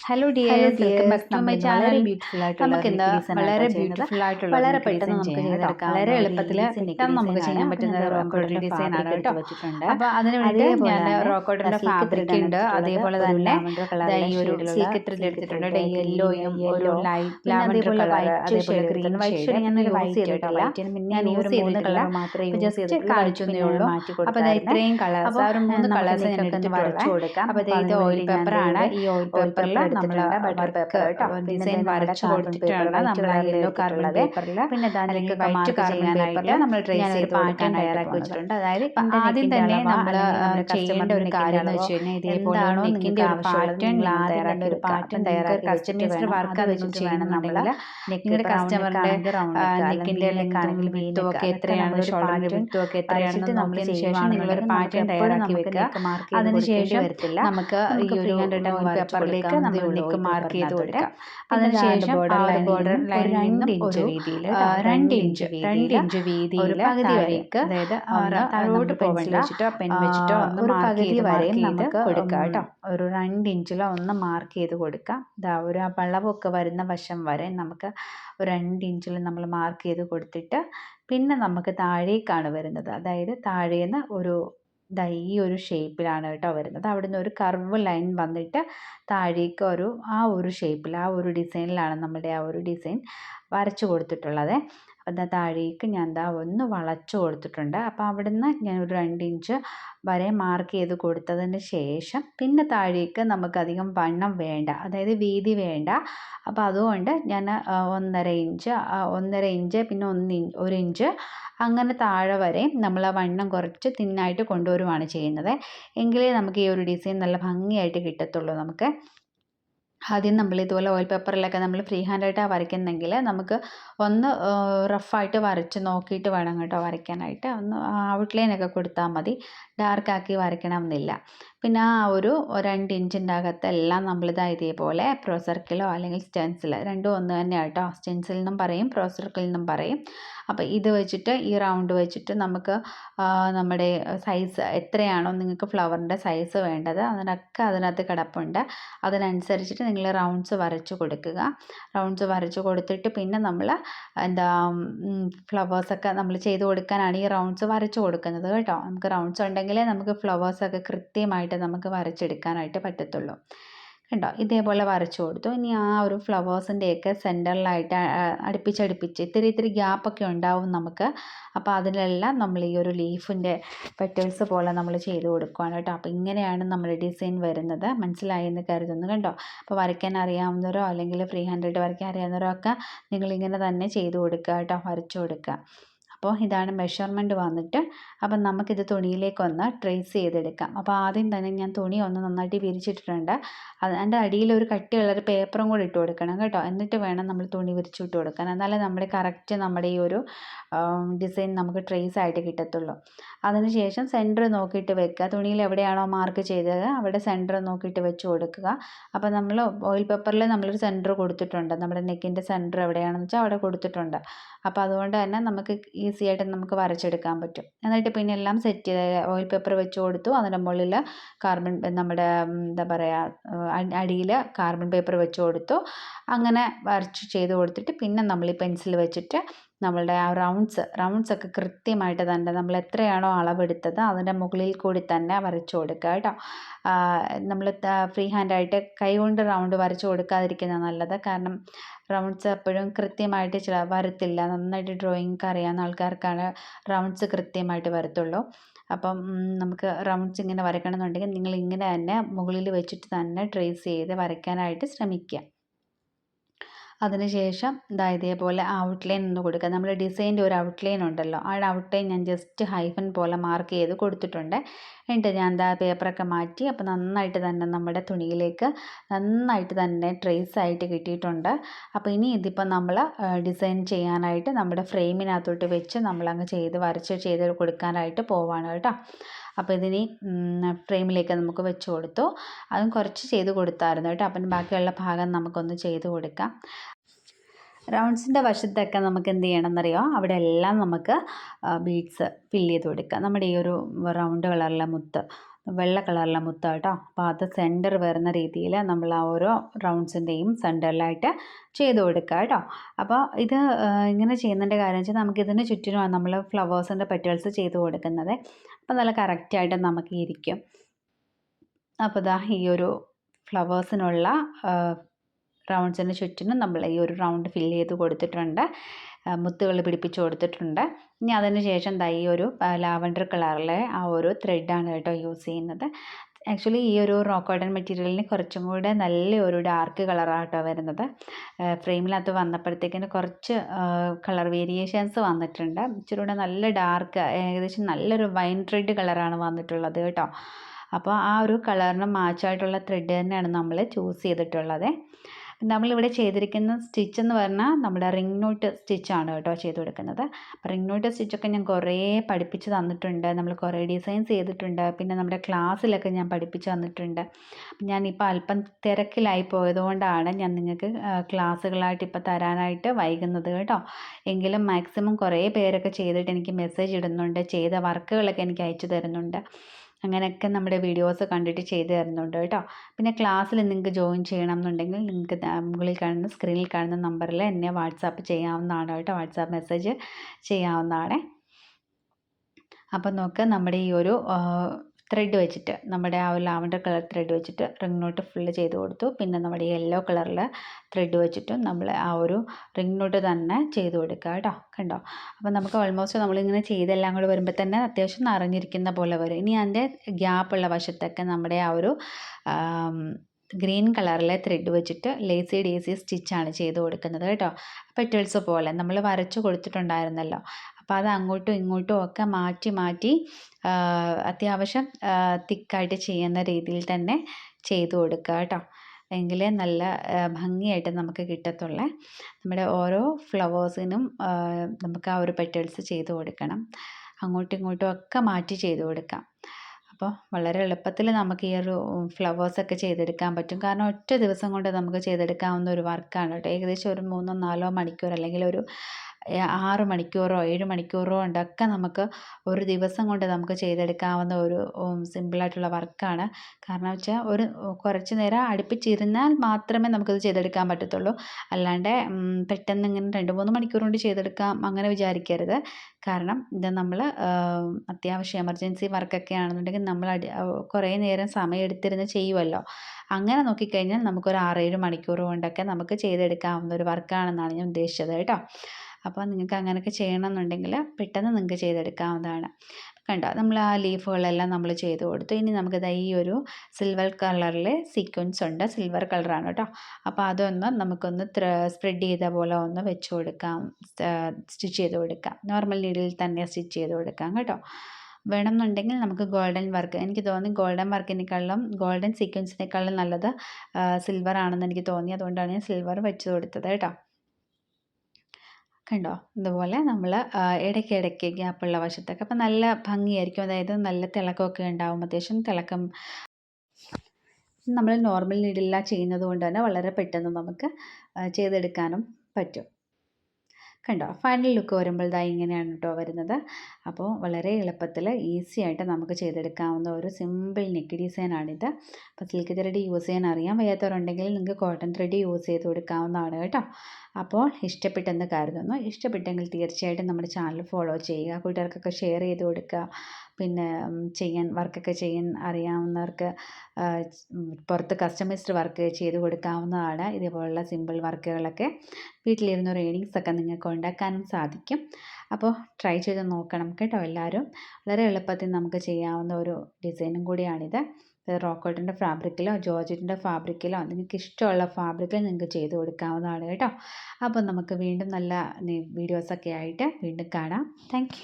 Hello dear welcome back to my channel നമുക്ക് ഇന്ന് വളരെ ബ്യൂട്ടിഫുൾ ആയിട്ടുള്ള വളരെ പെട്ടെന്ന് നമുക്ക് ചെയ്തെടുക്കാം. വളരെ എളുപ്പത്തിൽ പെട്ടെന്ന് നമുക്ക് ചെയ്യാൻ പറ്റുന്ന ഒരു റോക്കോട്ടിന്റെ ഡിസൈൻ ആണ് കേട്ടോ അപ്പോൾ അതിന് വേണ്ടി ഞാൻ റോക്കോട്ടിന്റെ ഫാബ്രിക് ഉണ്ട് അതേപോലെ തന്നെ ഈ ഒരു സീക്രട്ടിൽ എടുത്തിട്ടുണ്ട് യെല്ലോയും ഒരു ലൈറ്റ് ലാവൻഡർ കളർ അതേപോലെ ഗ്രീൻ വൈറ്റ് ഷെയ്ഡ് ഞാൻ യൂസ് ചെയ്തിട്ടില്ല. ഞാൻ യൂസ് ചെയ്തിട്ടില്ല. മാത്രമേ ജസ്റ്റ് കാണിച്ചു ഉള്ളൂ. അപ്പോൾ ഇത്രയും കളേഴ്സ് ആ ഒരു മൂന്ന് കളേഴ്സ് ഞാൻ വരച്ചു കൊടുക്കാം അപ്പോൾ ഇത് ഓയിൽ പേപ്പർ ആണ് ഈ ഓയിൽ പേപ്പറിൽ നമ്മൾ വർക്ക് ഡിസൈൻ വരച്ചു കൊടുത്തിട്ടാണ് നമ്മൾ യെല്ലോ കാർബൺ പേപ്പറിൽ പിന്നെ അല്ലെങ്കിൽ വൈറ്റ് കാർബൺ പേപ്പറിൽ നമ്മൾ ട്രേസ് ചെയ്ത് പാറ്റേൺ തയ്യാറാക്കി വെച്ചിട്ടുണ്ട്. അതായത് ആദ്യം തന്നെ നമ്മൾ ചെയ്യേണ്ട ഒരു കാര്യം എന്ന് വെച്ച് കഴിഞ്ഞാൽ ഇതേപോലെ നെക്കിന്റെ ഒരു പാറ്റേൺ തയ്യാറാക്കി ഒരു പാറ്റേൺ തയ്യാറാക്കി കസ്റ്റമൈസ്ഡ് വർക്ക് അത് ആണെങ്കിൽ വിത്തും ഒക്കെ എത്രയാണ് ഷോൾഡറിന്റെ വിത്തും ഒക്കെ എത്രയാണെന്ന് നോക്കിയതിന് ശേഷം നിങ്ങളൊരു പാറ്റേൺ തയ്യാറാക്കി വെക്കുക. അതിനുശേഷം നമുക്ക് ഈ ഒരു പേപ്പറിലേക്ക് നമ്മൾ നെക്ക് മാർക്ക് ചെയ്ത് കൊടുക്കാം. അതിനുശേഷം ബോർഡർ ലൈനിൽ നിന്നും ഒരു രണ്ട് ഇഞ്ച് രണ്ട് ഇഞ്ച് വീതിയിൽ പകുതി അതായത് താഴോട്ട് പെൻസിൽ വെച്ചിട്ടോ പെൻ വെച്ചിട്ടോ ഒന്ന് വരെയും നമുക്ക് കേട്ടോ. ഒരു രണ്ട് ഇഞ്ചിലോ ഒന്ന് മാർക്ക് ചെയ്ത് കൊടുക്കാം. ഇതാ ഒരു ആ വളവൊക്കെ വരുന്ന വശം വരെ നമുക്ക് ഒരു രണ്ട് ഇഞ്ചിൽ നമ്മൾ മാർക്ക് ചെയ്ത് കൊടുത്തിട്ട് പിന്നെ നമുക്ക് താഴേക്കാണ് വരുന്നത്. അതായത് താഴേന്ന് ഒരു ദാ ഈ ഒരു ഷേപ്പിലാണ് കേട്ടോ വരുന്നത്. അവിടുന്ന് ഒരു കർവ് ലൈൻ വന്നിട്ട് താഴേക്ക് ഒരു ആ ഒരു ഷേപ്പിൽ ആ ഒരു ഡിസൈനിലാണ് നമ്മുടെ ആ ഒരു ഡിസൈൻ വരച്ചു കൊടുത്തിട്ടുള്ളത്. ദാ താഴേക്ക് ഞാൻ ദാ ഒന്ന് വളച്ചു കൊടുത്തിട്ടുണ്ട്. അപ്പോൾ അവിടുന്ന് ഞാൻ ഒരു രണ്ട് ഇഞ്ച് വരെ മാർക്ക് ചെയ്ത് കൊടുത്തതിന് ശേഷം പിന്നെ താഴേക്ക് നമുക്കധികം വണ്ണം വേണ്ട അതായത് വീതി വേണ്ട. അപ്പോൾ അതുകൊണ്ട് ഞാൻ ഒന്നര ഇഞ്ച് ഒന്നര ഇഞ്ച് പിന്നെ ഒന്ന് ഒരു ഇഞ്ച് അങ്ങനെ താഴെ വരെ നമ്മൾ ആ വണ്ണം കുറച്ച് തിന്നായിട്ട് കൊണ്ടുവരുവാണ് ചെയ്യുന്നത്. എങ്കിലേ നമുക്ക് ഈ ഒരു ഡിസൈൻ നല്ല ഭംഗിയായിട്ട് കിട്ടത്തുള്ളൂ നമുക്ക്. ആദ്യം നമ്മൾ ഇതുപോലെ ഓയിൽ പേപ്പറിലൊക്കെ നമ്മൾ ഫ്രീ ഹാൻഡായിട്ടാണ് വരയ്ക്കുന്നെങ്കിൽ നമുക്ക് ഒന്ന് റഫായിട്ട് വരച്ച് നോക്കിയിട്ട് വേണം കേട്ടോ വരയ്ക്കാനായിട്ട്. ഒന്ന് ഔട്ട്ലൈനൊക്കെ കൊടുത്താൽ മതി. ഡാർക്കാക്കി വരയ്ക്കണമെന്നില്ല. പിന്നെ ആ ഒരു രണ്ട് ഇഞ്ചിന്റെ അകത്തെല്ലാം നമ്മളിതാ ഇതേപോലെ പ്രോ സർക്കിളോ അല്ലെങ്കിൽ സ്റ്റെൻസിൽ രണ്ടും ഒന്ന് തന്നെയാണ് കേട്ടോ സ്റ്റെൻസിൽ പറയും പ്രോ സർക്കിൾ പറയും. അപ്പോൾ ഇത് വെച്ചിട്ട് ഈ റൗണ്ട് വെച്ചിട്ട് നമുക്ക് നമ്മുടെ സൈസ് എത്രയാണോ നിങ്ങൾക്ക് ഫ്ലവറിന്റെ സൈസ് വേണ്ടത് അതിനൊക്കെ അതിനകത്ത് കിടപ്പുണ്ട്. അതിനനുസരിച്ചിട്ട് നിങ്ങൾ റൗണ്ട്സ് വരച്ച് കൊടുക്കുക. റൗണ്ട്സ് വരച്ച് കൊടുത്തിട്ട് പിന്നെ നമ്മൾ എന്താ ഫ്ലവേഴ്സൊക്കെ നമ്മൾ ചെയ്ത് കൊടുക്കാനാണ് ഈ റൗണ്ട്സ് വരച്ച് കൊടുക്കുന്നത് കേട്ടോ. നമുക്ക് റൗണ്ട്സ് ഉണ്ടെങ്കിലേ നമുക്ക് ഫ്ലവേഴ്സൊക്കെ കൃത്യമായിട്ട് നമുക്ക് വരച്ചെടുക്കാനായിട്ട് പറ്റത്തുള്ളൂ. കണ്ടോ? ഇതേപോലെ വരച്ചു കൊടുത്തു. ഇനി ആ ഒരു ഫ്ലവേഴ്സിന്റെയൊക്കെ സെന്ററിലായിട്ട് അടുപ്പിച്ചടുപ്പിച്ച് ഇത്തിരി ഇത്തിരി ഗ്യാപ്പൊക്കെ ഉണ്ടാവും നമുക്ക്. അപ്പോൾ അതിലെല്ലാം നമ്മൾ ഈ ഒരു ലീഫിന്റെ പെറ്റൽസ് പോലെ നമ്മൾ ചെയ്ത് കൊടുക്കുകയാണ് കേട്ടോ. അപ്പോൾ ഇങ്ങനെയാണ് നമ്മുടെ ഡിസൈൻ വരുന്നത്. മനസ്സിലായി എന്ന് കരുതുന്നു കണ്ടോ? അപ്പോൾ വരയ്ക്കാൻ അറിയാവുന്നവരോ അല്ലെങ്കിൽ ഫ്രീ ഹാൻഡായിട്ട് വരയ്ക്കാൻ അറിയാവുന്നവരോ ഒക്കെ നിങ്ങളിങ്ങനെ തന്നെ ചെയ്ത് കൊടുക്കുക കേട്ടോ. വരച്ചു കൊടുക്കുക. അപ്പോൾ ഇതാണ് മെഷർമെന്റ് വന്നിട്ട് അപ്പം നമുക്കിത് തുണിയിലേക്കൊന്ന് ട്രേസ് ചെയ്തെടുക്കാം. അപ്പോൾ ആദ്യം തന്നെ ഞാൻ തുണി ഒന്ന് നന്നായിട്ട് വിരിച്ചിട്ടിട്ടുണ്ട്. അതിന്റെ അടിയിൽ ഒരു കട്ടിയുള്ളൊരു പേപ്പറും കൂടി ഇട്ട് കൊടുക്കണം കേട്ടോ. എന്നിട്ട് വേണം നമ്മൾ തുണി വിരിച്ചു ഇട്ട് കൊടുക്കാൻ. എന്നാലേ നമ്മുടെ കറക്റ്റ് നമ്മുടെ ഈ ഒരു ഡിസൈൻ നമുക്ക് ട്രേസ് ആയിട്ട് കിട്ടത്തുള്ളൂ. അതിനുശേഷം സെന്റർ നോക്കിയിട്ട് വെക്കുക. തുണിയിൽ എവിടെയാണോ മാർക്ക് ചെയ്തത് അവിടെ സെന്റർ നോക്കിയിട്ട് വെച്ച് കൊടുക്കുക. അപ്പോൾ നമ്മൾ ഓയിൽ പേപ്പറിൽ നമ്മളൊരു സെന്റർ കൊടുത്തിട്ടുണ്ട്. നമ്മുടെ നെക്കിന്റെ സെന്റർ എവിടെയാണെന്ന് വെച്ചാൽ അവിടെ കൊടുത്തിട്ടുണ്ട്. അപ്പോൾ അതുകൊണ്ട് തന്നെ നമുക്ക് ഈസി ആയിട്ട് നമുക്ക് വരച്ചെടുക്കാൻ പറ്റും. എന്നിട്ട് പിന്നെ എല്ലാം സെറ്റ് ചെയ്ത് ഓയിൽ പേപ്പർ വെച്ച് കൊടുത്തു. അതിന്റെ മുകളിൽ കാർബൺ നമ്മുടെ എന്താ പറയുക അടിയിൽ കാർബൺ പേപ്പർ വെച്ച് കൊടുത്തു. അങ്ങനെ വരച്ച് ചെയ്ത് കൊടുത്തിട്ട് പിന്നെ നമ്മൾ ഈ പെൻസിൽ വെച്ചിട്ട് നമ്മളുടെ ആ റൗണ്ട്സ് റൗണ്ട്സ് ഒക്കെ കൃത്യമായിട്ട് തന്നെ നമ്മൾ എത്രയാണോ അളവെടുത്തത് അതിന്റെ മുകളിൽ കൂടി തന്നെ വരച്ചു കൊടുക്കുക കേട്ടോ. നമ്മൾ ഫ്രീ ഹാൻഡായിട്ട് കൈ കൊണ്ട് റൗണ്ട് വരച്ചു കൊടുക്കാതിരിക്കുന്നത് നല്ലത്. കാരണം റൗണ്ട്സ് എപ്പോഴും കൃത്യമായിട്ട് ചില വരത്തില്ല. നന്നായിട്ട് ഡ്രോയിങ് അറിയാവുന്ന ആൾക്കാർക്കാണ് റൗണ്ട്സ് കൃത്യമായിട്ട് വരത്തുള്ളൂ. അപ്പം നമുക്ക് റൗണ്ട്സ് ഇങ്ങനെ വരയ്ക്കണമെന്നുണ്ടെങ്കിൽ നിങ്ങൾ ഇങ്ങനെ തന്നെ മുകളിൽ വെച്ചിട്ട് തന്നെ ട്രേസ് ചെയ്ത് വരയ്ക്കാനായിട്ട് ശ്രമിക്കുക. അതിനുശേഷം ഇതാ ഇതേപോലെ ഔട്ട്ലൈൻ ഒന്ന് കൊടുക്കുക. നമ്മൾ ഡിസൈന്റെ ഒരു ഔട്ട്ലൈൻ ഉണ്ടല്ലോ. ആ ഔട്ട്ലൈൻ ഞാൻ ജസ്റ്റ് ഹൈഫൻ പോലെ മാർക്ക് ചെയ്ത് കൊടുത്തിട്ടുണ്ട്. എന്നിട്ട് ഞാൻ എന്താ പേപ്പറൊക്കെ മാറ്റി അപ്പോൾ നന്നായിട്ട് തന്നെ നമ്മുടെ തുണിയിലേക്ക് നന്നായിട്ട് തന്നെ ട്രേസ് ആയിട്ട് കിട്ടിയിട്ടുണ്ട്. അപ്പോൾ ഇനി ഇതിപ്പോൾ നമ്മൾ ഡിസൈൻ ചെയ്യാനായിട്ട് നമ്മുടെ ഫ്രെയിമിനകത്തോട്ട് വെച്ച് നമ്മളങ്ങ് ചെയ്ത് വരച്ച് ചെയ്ത് കൊടുക്കാനായിട്ട് പോവാണ് കേട്ടോ. അപ്പോൾ ഇതിനി ഫ്രെയിമിലേക്ക് നമുക്ക് വെച്ച് കൊടുത്തു. അതും കുറച്ച് ചെയ്ത് കൊടുത്തായിരുന്നു കേട്ടോ. അപ്പം ബാക്കിയുള്ള ഭാഗം നമുക്കൊന്ന് ചെയ്ത് കൊടുക്കാം. റൗണ്ട്സിന്റെ വശത്തൊക്കെ നമുക്ക് എന്ത് ചെയ്യണം എന്നറിയോ അവിടെ എല്ലാം നമുക്ക് ബീഡ്സ് ഫില്ല് ചെയ്ത് കൊടുക്കുക. നമ്മുടെ ഈ ഒരു റൗണ്ട് കളറിലെ മുത്ത് വെള്ള കളറിലെ മുത്ത കേട്ടോ. അപ്പോൾ അത് സെന്റർ വരുന്ന രീതിയിൽ നമ്മൾ ആ ഓരോ റൗണ്ട്സിന്റെയും സെന്ററിലായിട്ട് ചെയ്ത് കൊടുക്കുക കേട്ടോ. അപ്പോൾ ഇത് ഇങ്ങനെ ചെയ്യുന്നതിന്റെ കാര്യം വെച്ചാൽ നമുക്കിതിന് ചുറ്റിനുമാണ് നമ്മൾ ഫ്ലവേഴ്സിന്റെ പെറ്റൽസ് ചെയ്ത് കൊടുക്കുന്നത്. അപ്പോൾ നല്ല കറക്റ്റായിട്ട് നമുക്ക് ഇരിക്കും. അപ്പോൾ ഇതാ ഈ ഒരു ഫ്ലവേഴ്സിനുള്ള റൗണ്ട്സിന് ചുറ്റിനും നമ്മൾ ഈ ഒരു റൗണ്ട് ഫില്ല് ചെയ്ത് കൊടുത്തിട്ടുണ്ട്. മുത്തുകൾ പിടിപ്പിച്ച് കൊടുത്തിട്ടുണ്ട്. ഇനി അതിന് ശേഷം ദാ ഈ ഒരു ലാവൻഡർ കളറിലെ ആ ഒരു ത്രെഡാണ് കേട്ടോ യൂസ് ചെയ്യുന്നത്. ആക്ച്വലി ഈ ഒരു റോക്കോട്ടൺ മെറ്റീരിയലിന് കുറച്ചും കൂടെ നല്ല ഒരു ഡാർക്ക് കളറാണ് കേട്ടോ വരുന്നത്. ഫ്രെയിമിനകത്ത് വന്നപ്പോഴത്തേക്കിന് കുറച്ച് കളർ വേരിയേഷൻസ് വന്നിട്ടുണ്ട്. ഇച്ചിരി കൂടെ നല്ല ഡാർക്ക് ഏകദേശം നല്ലൊരു വൈൻ റെഡ് കളറാണ് വന്നിട്ടുള്ളത് കേട്ടോ. അപ്പോൾ ആ ഒരു കളറിന് മാച്ചായിട്ടുള്ള ത്രെഡ് തന്നെയാണ് നമ്മൾ ചൂസ് ചെയ്തിട്ടുള്ളത്. നമ്മളിവിടെ ചെയ്തിരിക്കുന്ന സ്റ്റിച്ച് എന്ന് പറഞ്ഞാൽ നമ്മുടെ റിംഗ് നോട്ട് സ്റ്റിച്ചാണ് കേട്ടോ ചെയ്ത് കൊടുക്കുന്നത്. അപ്പോൾ റിംഗ് നോട്ട് സ്റ്റിച്ചൊക്കെ ഞാൻ കുറേ പഠിപ്പിച്ച് തന്നിട്ടുണ്ട്. നമ്മൾ കുറേ ഡിസൈൻസ് ചെയ്തിട്ടുണ്ട്. പിന്നെ നമ്മുടെ ക്ലാസ്സിലൊക്കെ ഞാൻ പഠിപ്പിച്ച് തന്നിട്ടുണ്ട്. ഞാനിപ്പോൾ അല്പം തിരക്കിലായി പോയതുകൊണ്ടാണ് ഞാൻ നിങ്ങൾക്ക് ക്ലാസ്സുകളായിട്ട് ഇപ്പോൾ തരാനായിട്ട് വൈകുന്നത് കേട്ടോ. എങ്കിലും മാക്സിമം കുറേ പേരൊക്കെ ചെയ്തിട്ട് എനിക്ക് മെസ്സേജ് ഇടുന്നുണ്ട്. ചെയ്ത വർക്കുകളൊക്കെ എനിക്ക് അയച്ചു തരുന്നുണ്ട്. അങ്ങനെയൊക്കെ നമ്മുടെ വീഡിയോസ് കണ്ടിട്ട് ചെയ്തു തരുന്നുണ്ട് കേട്ടോ. പിന്നെ ക്ലാസ്സിൽ നിങ്ങൾക്ക് ജോയിൻ ചെയ്യണം എന്നുണ്ടെങ്കിൽ നിങ്ങൾക്ക് മുകളിൽ കാണുന്ന സ്ക്രീനിൽ കാണുന്ന നമ്പറിൽ എന്നെ വാട്സാപ്പ് ചെയ്യാവുന്നതാണ് കേട്ടോ. വാട്സാപ്പ് മെസ്സേജ് ചെയ്യാവുന്നതാണ്. അപ്പം നോക്ക് നമ്മുടെ ഈ ഒരു ത്രെഡ് വെച്ചിട്ട് നമ്മുടെ ആ ഒരു ലാവൻഡർ കളർ ത്രെഡ് വെച്ചിട്ട് റിംഗ് നോട്ട് ഫുള്ള് ചെയ്ത് കൊടുത്തു. പിന്നെ നമ്മുടെ യെല്ലോ കളറിൽ ത്രെഡ് വെച്ചിട്ടും നമ്മൾ ആ ഒരു റിംഗ് നോട്ട് തന്നെ ചെയ്ത് കൊടുക്കുക കേട്ടോ കണ്ടോ? അപ്പോൾ നമുക്ക് ഓൾമോസ്റ്റ് നമ്മളിങ്ങനെ ചെയ്തെല്ലാം കൂടെ വരുമ്പോൾ തന്നെ അത്യാവശ്യം നിറഞ്ഞിരിക്കുന്ന പോലെ വരും. ഇനി അതിന്റെ ഗ്യാപ്പുള്ള വശത്തൊക്കെ നമ്മുടെ ആ ഒരു ഗ്രീൻ കളറിലെ ത്രെഡ് വെച്ചിട്ട് ലേസി ഡേസി സ്റ്റിച്ചാണ് ചെയ്ത് കൊടുക്കുന്നത് കേട്ടോ. പെറ്റൽസ് പോലെ നമ്മൾ വരച്ചു കൊടുത്തിട്ടുണ്ടായിരുന്നല്ലോ. അപ്പോൾ അത് അങ്ങോട്ടും ഇങ്ങോട്ടും ഒക്കെ മാറ്റി മാറ്റി അത്യാവശ്യം തിക്കായിട്ട് ചെയ്യുന്ന രീതിയിൽ തന്നെ ചെയ്തു കൊടുക്കുക കേട്ടോ. എങ്കിലേ നല്ല ഭംഗിയായിട്ട് നമുക്ക് കിട്ടത്തുള്ളേ. നമ്മുടെ ഓരോ ഫ്ലവേഴ്സിനും നമുക്ക് ആ ഒരു പെറ്റൽസ് ചെയ്ത് കൊടുക്കണം. അങ്ങോട്ടും ഇങ്ങോട്ടും ഒക്കെ മാറ്റി ചെയ്ത് കൊടുക്കാം. അപ്പോൾ വളരെ എളുപ്പത്തിൽ നമുക്ക് ഈ ഒരു ഫ്ലവേഴ്സൊക്കെ ചെയ്തെടുക്കാൻ പറ്റും. കാരണം ഒറ്റ ദിവസം കൊണ്ട് നമുക്ക് ചെയ്തെടുക്കാവുന്ന ഒരു വർക്കാണ് കേട്ടോ. ഏകദേശം ഒരു മൂന്നോ നാലോ മണിക്കൂർ അല്ലെങ്കിൽ ഒരു ആറ് മണിക്കൂറോ ഏഴ് മണിക്കൂറോ കൊണ്ടൊക്കെ നമുക്ക് ഒരു ദിവസം കൊണ്ട് നമുക്ക് ചെയ്തെടുക്കാവുന്ന ഒരു സിമ്പിളായിട്ടുള്ള വർക്കാണ്. കാരണം വെച്ചാൽ ഒരു കുറച്ച് നേരം അടുപ്പിച്ചിരുന്നാൽ മാത്രമേ നമുക്കത് ചെയ്തെടുക്കാൻ പറ്റത്തുള്ളൂ. അല്ലാണ്ട് പെട്ടെന്ന് ഇങ്ങനെ രണ്ട് മൂന്ന് മണിക്കൂർ കൊണ്ട് ചെയ്തെടുക്കാം അങ്ങനെ വിചാരിക്കരുത്. കാരണം ഇത് നമ്മൾ അത്യാവശ്യം എമർജൻസി വർക്കൊക്കെ ആണെന്നുണ്ടെങ്കിൽ നമ്മൾ അടി കുറേ നേരം സമയം എടുത്തിരുന്ന് ചെയ്യുമല്ലോ അങ്ങനെ നോക്കിക്കഴിഞ്ഞാൽ നമുക്കൊരു ആറേഴ് മണിക്കൂർ കൊണ്ടൊക്കെ നമുക്ക് ചെയ്തെടുക്കാവുന്ന ഒരു വർക്കാണെന്നാണ് ഞാൻ ഉദ്ദേശിച്ചത് കേട്ടോ. അപ്പോൾ നിങ്ങൾക്ക് അങ്ങനെയൊക്കെ ചെയ്യണമെന്നുണ്ടെങ്കിൽ പെട്ടെന്ന് നിങ്ങൾക്ക് ചെയ്തെടുക്കാവുന്നതാണ്. കണ്ടോ? നമ്മൾ ആ ലീഫുകളെല്ലാം നമ്മൾ ചെയ്ത് കൊടുത്തു. ഇനി നമുക്കിത് ഈ ഒരു സിൽവർ കളറിൽ സീക്വൻസ് ഉണ്ട്. സിൽവർ കളറാണ് കേട്ടോ. അപ്പോൾ അതൊന്ന് നമുക്കൊന്ന് സ്പ്രെഡ് ചെയ്ത പോലെ ഒന്ന് വെച്ച് കൊടുക്കാം. സ്റ്റിച്ച് ചെയ്ത് കൊടുക്കാം. നോർമൽ നീഡിൽ തന്നെ സ്റ്റിച്ച് ചെയ്ത് കൊടുക്കാം കേട്ടോ. വേണമെന്നുണ്ടെങ്കിൽ നമുക്ക് ഗോൾഡൻ വർക്ക് എനിക്ക് തോന്നി ഗോൾഡൻ വർക്കിനേക്കാളും ഗോൾഡൻ സീക്വൻസിനേക്കാളും നല്ലത് സിൽവർ ആണെന്ന് എനിക്ക് തോന്നി. അതുകൊണ്ടാണ് ഞാൻ സിൽവർ വെച്ച് കൊടുത്തത് കേട്ടോ. കണ്ടോ? ഇതുപോലെ നമ്മൾ ഇടയ്ക്കിടയ്ക്ക് ഗ്യാപ്പുള്ള വശത്തൊക്കെ. അപ്പം നല്ല ഭംഗിയായിരിക്കും. അതായത് നല്ല തിളക്കമൊക്കെ ഉണ്ടാവും അത്യാവശ്യം തിളക്കം. നമ്മൾ നോർമൽ നീഡില്ല ചെയ്യുന്നത് കൊണ്ട് തന്നെ വളരെ പെട്ടെന്ന് നമുക്ക് ചെയ്തെടുക്കാനും പറ്റും. കണ്ടോ? ഫൈനൽ ലുക്ക് വരുമ്പോൾ ഇതാ ഇങ്ങനെയാണ് കേട്ടോ വരുന്നത്. അപ്പോൾ വളരെ എളുപ്പത്തിൽ ഈസി ആയിട്ട് നമുക്ക് ചെയ്തെടുക്കാവുന്ന ഒരു സിമ്പിൾ നെക്ക് ഡിസൈനാണിത്. അപ്പോൾ സിൽക്ക് ത്രെഡ് യൂസ് ചെയ്യാൻ അറിയാൻ വയ്യാത്തവരുണ്ടെങ്കിൽ നിങ്ങൾക്ക് കോട്ടൺ ത്രെഡ് യൂസ് ചെയ്ത് കൊടുക്കാവുന്നതാണ് കേട്ടോ. അപ്പോൾ ഇഷ്ടപ്പെട്ടെന്ന് കരുതുന്നു. ഇഷ്ടപ്പെട്ടെങ്കിൽ തീർച്ചയായിട്ടും നമ്മുടെ ചാനൽ ഫോളോ ചെയ്യുക. കൂട്ടുകാർക്കൊക്കെ ഷെയർ ചെയ്ത് കൊടുക്കുക. പിന്നെ ചെയ്യാൻ വർക്കൊക്കെ ചെയ്യാൻ അറിയാവുന്നവർക്ക് പുറത്ത് കസ്റ്റമൈസ്ഡ് വർക്ക് ചെയ്ത് കൊടുക്കാവുന്നതാണ്. ഇതുപോലുള്ള സിമ്പിൾ വർക്കുകളൊക്കെ വീട്ടിലിരുന്ന് റീഡിങ്സ് ഒക്കെ നിങ്ങൾക്ക് ഉണ്ടാക്കാനും സാധിക്കും. അപ്പോൾ ട്രൈ ചെയ്ത് നോക്കണം കേട്ടോ എല്ലാവരും. വളരെ എളുപ്പത്തിൽ നമുക്ക് ചെയ്യാവുന്ന ഒരു ഡിസൈനും കൂടിയാണിത്. റോക്കോട്ടിന്റെ ഫാബ്രിക്കിലോ ജോർജറ്റിന്റെ ഫാബ്രിക്കിലോ നിങ്ങൾക്ക് ഇഷ്ടമുള്ള ഫാബ്രിക്കിൽ നിങ്ങൾക്ക് ചെയ്ത് കൊടുക്കാവുന്നതാണ് കേട്ടോ. അപ്പോൾ നമുക്ക് വീണ്ടും നല്ല വീഡിയോസൊക്കെ ആയിട്ട് വീണ്ടും കാണാം. താങ്ക്